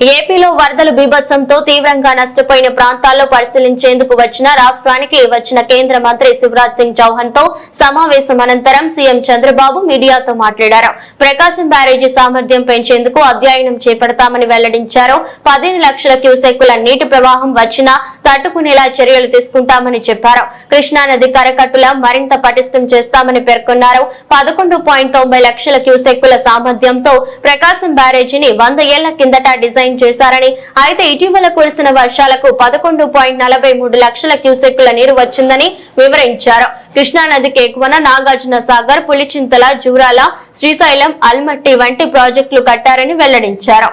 ఏపీలో వరదలు బీభత్సంతో తీవ్రంగా నష్టపోయిన ప్రాంతాల్లో పరిశీలించేందుకు వచ్చిన రాష్ట్రానికి వచ్చిన కేంద్ర మంత్రి శివరాజ్ సింగ్ చౌహాన్తో సమావేశం అనంతరం సీఎం చంద్రబాబు మీడియాతో మాట్లాడారు. ప్రకాశం బ్యారేజీ సామర్థ్యం పెంచేందుకు అధ్యయనం చేపడతామని వెల్లడించారు. పదిహేను లక్షల క్యూసెక్కుల నీటి ప్రవాహం వచ్చినా తట్టుకునేలా చర్యలు తీసుకుంటామని చెప్పారు. కృష్ణానది కరకట్టుల మరింత పటిష్టం చేస్తామని పేర్కొన్నారు. పదకొండు పాయింట్ తొంభై లక్షల క్యూసెక్కుల సామర్థ్యంతో ప్రకాశం బ్యారేజీని వంద ఏళ్ళ కిందట డిజైన్ చేశారని అయితే ఇటీవల కురిసిన వర్షాలకు పదకొండు పాయింట్ నలభై మూడు లక్షల క్యూసెక్కుల నీరు వచ్చిందని వివరించారు. కృష్ణానదికి ఎగువన నాగార్జున సాగర్ పులిచింతల జూరాల శ్రీశైలం అల్మట్టి వంటి ప్రాజెక్టులు కట్టారని వెల్లడించారు.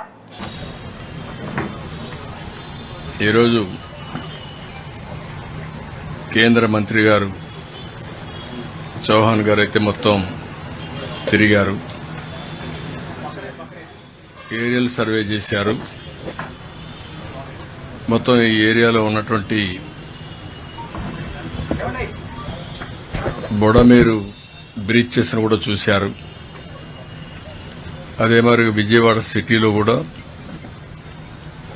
ఈరోజు కేంద్ర మంత్రి గారు చౌహాన్ గారు అయితే మొత్తం తిరిగారు. ఏరియల్ సర్వే చేశారు. మొత్తం ఈ ఏరియాలో ఉన్నటువంటి బొడమేరు బ్రిడ్జెస్ కూడా చూశారు. అదే మరి విజయవాడ సిటీలో కూడా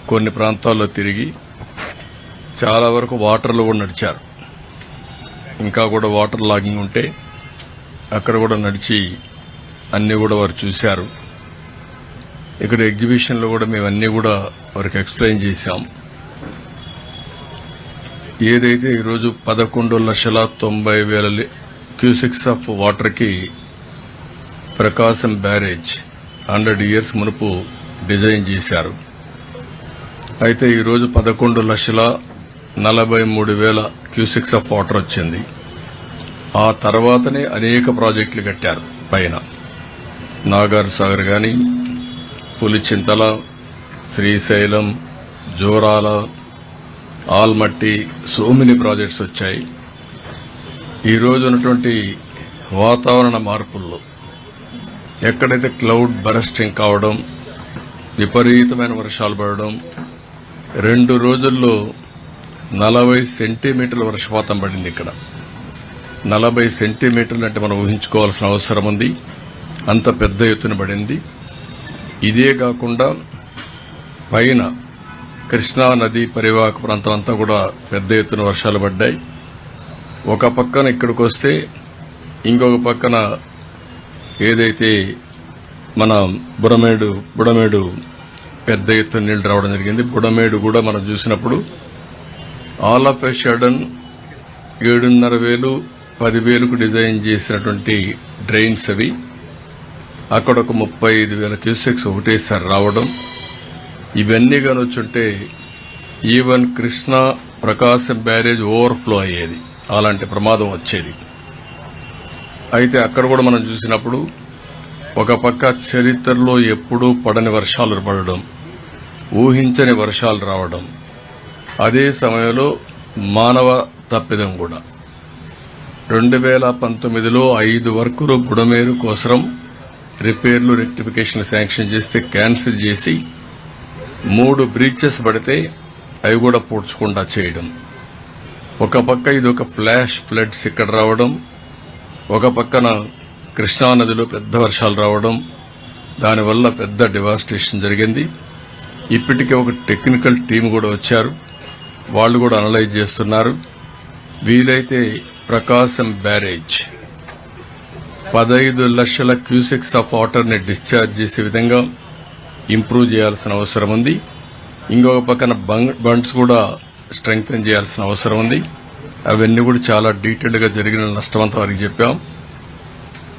కొన్ని ప్రాంతాల్లో తిరిగి చాలా వరకు వాటర్లో కూడా నడిచారు. ఇంకా కూడా వాటర్ లాగింగ్ ఉంటే అక్కడ కూడా నడిచి అన్నీ కూడా వారు చూశారు. ఇక్కడ ఎగ్జిబిషన్లో కూడా మేము అన్నీ కూడా వారికి ఎక్స్ప్లెయిన్ చేశాం. ఏదైతే ఈరోజు పదకొండు లక్షల తొంభై వేల లి- క్యూసెక్స్ ఆఫ్ వాటర్కి ప్రకాశం బ్యారేజ్ హండ్రెడ్ ఇయర్స్ మునుపు డిజైన్ చేశారు. అయితే ఈరోజు పదకొండు లక్షల నలభై మూడు వేల క్యూసిక్స్ ఆఫ్ వాటర్ వచ్చింది. ఆ తర్వాతనే అనేక ప్రాజెక్టులు కట్టారు పైన. నాగార్ సాగర్ కానీ Pulichintala Srisailam Jurala Almatti so many projects వచ్చాయి. ఈ రోజు ఉన్నటువంటి వాతావరణ మార్పుల్లో ఎక్కడైతే క్లౌడ్ బరస్టింగ్ కావడం విపరీతమైన వర్షాలు పడడం రెండు రోజుల్లో నలభై సెంటీమీటర్ల వర్షపాతం పడింది ఇక్కడ. నలభై సెంటీమీటర్లు అంటే మనం ఊహించుకోవాల్సిన అవసరం ఉంది. అంత పెద్ద ఎత్తున పడింది. ఇదే కాకుండా పైన కృష్ణా నది పరివాహక ప్రాంతం అంతా కూడా పెద్ద ఎత్తున వర్షాలు పడ్డాయి. ఒక పక్కన ఇక్కడికి వస్తే ఇంకొక పక్కన ఏదైతే మన బుడమేడు బుడమేడు పెద్ద ఎత్తున నీళ్ళు రావడం జరిగింది. బుడమేడు కూడా మనం చూసినప్పుడు ఆల్ ఆఫ్ ఎ షడన్ ఏడున్నర వేలు పదివేలకు డిజైన్ చేసినటువంటి డ్రైన్స్ అవి అక్కడ ఒక ముప్పై ఐదు వేల క్యూసెక్స్ ఒకటేసారి రావడం. ఇవన్నీ కానొచ్చుంటే even Krishna Prakasam barrage overflow అయ్యేది. అలాంటి ప్రమాదం వచ్చేది. అయితే అక్కడ కూడా మనం చూసినప్పుడు ఒక పక్క చరిత్రలో ఎప్పుడూ పడని వర్షాలు పడడం ఊహించని వర్షాలు రావడం అదే సమయంలో మానవ తప్పిదం కూడా. రెండు వేల పంతొమ్మిదిలో ఐదు వర్కులు బుడమేరు కోసం రిపేర్లు రెక్టిఫికేషన్ శాంక్షన్ చేస్తే క్యాన్సిల్ చేసి మూడు బ్రీచెస్ పడితే అవి కూడా పూడ్చకుండా చేయడం. ఒక పక్క ఇది ఒక ఫ్లాష్ ఫ్లడ్స్ ఇక్కడ రావడం ఒక పక్కన కృష్ణానదిలో పెద్ద వర్షాలు రావడం దానివల్ల పెద్ద డివాస్టేషన్ జరిగింది. ఇప్పటికే ఒక టెక్నికల్ టీం కూడా వచ్చారు. వాళ్ళు కూడా అనలైజ్ చేస్తున్నారు. వీలైతే ప్రకాశం బ్యారేజ్. పదహైదు లక్షల క్యూసెక్స్ ఆఫ్ వాటర్ని డిశ్చార్జ్ చేసే విధంగా ఇంప్రూవ్ చేయాల్సిన అవసరం ఉంది. ఇంకొక పక్కన బండ్స్ కూడా స్ట్రెంగ్తన్ చేయాల్సిన అవసరం ఉంది. అవన్నీ కూడా చాలా డీటెయిల్డ్గా జరిగిన నష్టం అంతా వారికి చెప్పాం.